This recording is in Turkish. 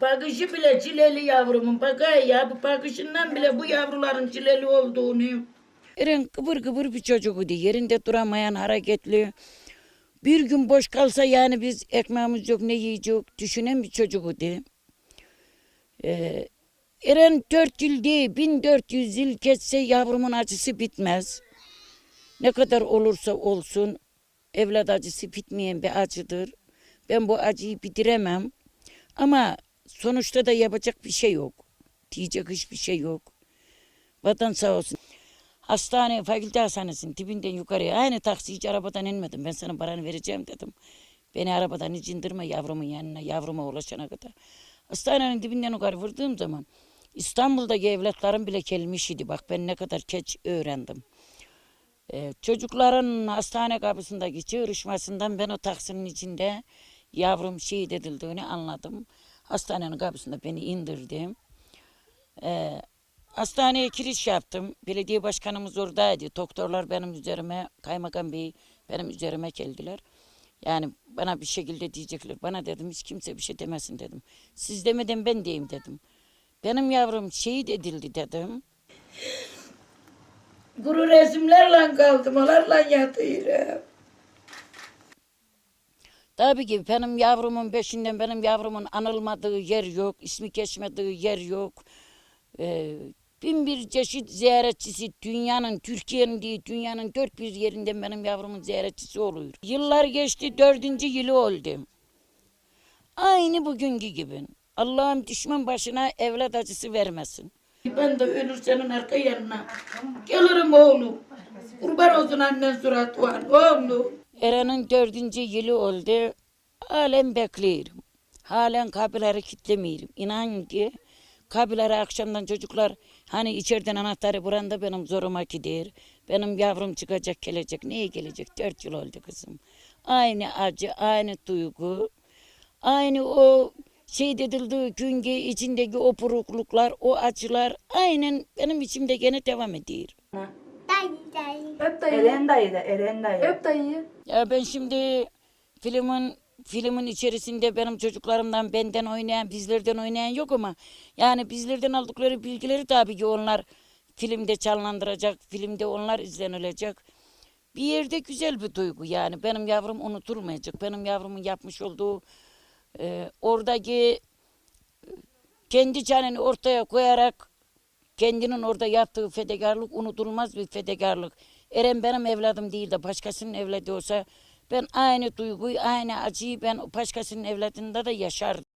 Bakışı bile çileli yavrumun. Bakay ya bu bakışından bile bu yavruların çileli olduğunu. Eren kıvır kıvır bir çocuktu. Yerinde duramayan, hareketli. Bir gün boş kalsa yani biz ekmeğimiz yok ne yiyecek düşünen bir çocuktu. Ee, Eren dört yıl değil, 1400 yıl geçse yavrumun acısı bitmez. Ne kadar olursa olsun evlat acısı bitmeyen bir acıdır. Ben bu acıyı bitiremem. Ama sonuçta da yapacak bir şey yok. Diyecek hiçbir şey yok. Vatan sağ olsun. Hastane, fakülte hastanesinin dibinden yukarıya aynı taksici arabadan inmedim. Ben sana paranı vereceğim dedim. Beni arabadan hiç indirme yavrumun yanına, yavruma ulaşana kadar. Hastanenin dibinden yukarı vurduğum zaman İstanbul'daki evlatlarım bile gelmiş idi. Bak ben ne kadar geç öğrendim. Ee, çocukların hastane kapısındaki çığırışmasından ben o taksinin içinde yavrum şehit edildiğini anladım. Hastanenin kapısında beni indirdim. Ee, hastaneye giriş yaptım. Belediye başkanımız oradaydı. Doktorlar benim üzerime, kaymakam bey benim üzerime geldiler. Yani bana bir şekilde diyecekler. Bana dedim hiç kimse bir şey demesin dedim. Siz demeden ben diyeyim dedim. Benim yavrum şehit edildi dedim. Kuru resimlerle kaldım, onlarla yatıyorum. Tabii ki benim yavrumun peşinden benim yavrumun anılmadığı yer yok, ismi geçmediği yer yok. Ee, bin bir çeşit ziyaretçisi dünyanın, Türkiye'nin değil dünyanın dört bir yerinden benim yavrumun ziyaretçisi oluyor. Yıllar geçti, dördüncü yılı oldu. Aynı bugünkü gibi. Allah'ım düşman başına evlat acısı vermesin. Ben de ölür senin arka yanına. Gelirim oğlum. Kurban olsun annen surat var oğlum. Eren'in dördüncü yılı oldu. Halen bekliyorum. Halen kapıları kitlemiyorum. İnan ki kapıları akşamdan çocuklar hani içeriden anahtarı buranda benim zoruma gider. Benim yavrum çıkacak gelecek. Neye gelecek? Dört yıl oldu kızım. Aynı acı, aynı duygu. Aynı o şey dedildiği günkü içindeki o burukluklar, o acılar aynen benim içimde gene devam ediyor. Öp dayıyı. Eren dayı da Eren dayı. Öp dayıyı. Ya ben şimdi filmin filmin içerisinde benim çocuklarımdan benden oynayan, bizlerden oynayan yok ama yani bizlerden aldıkları bilgileri tabii ki onlar filmde canlandıracak, filmde onlar izlenilecek. Bir yerde güzel bir duygu yani. Benim yavrum unutulmayacak. Benim yavrumun yapmış olduğu e, oradaki kendi canını ortaya koyarak kendinin orada yaptığı fedakarlık unutulmaz bir fedakarlık. Eren benim evladım değil de başkasının evladı olsa ben aynı duyguyu, aynı acıyı ben başkasının evladında da yaşardım.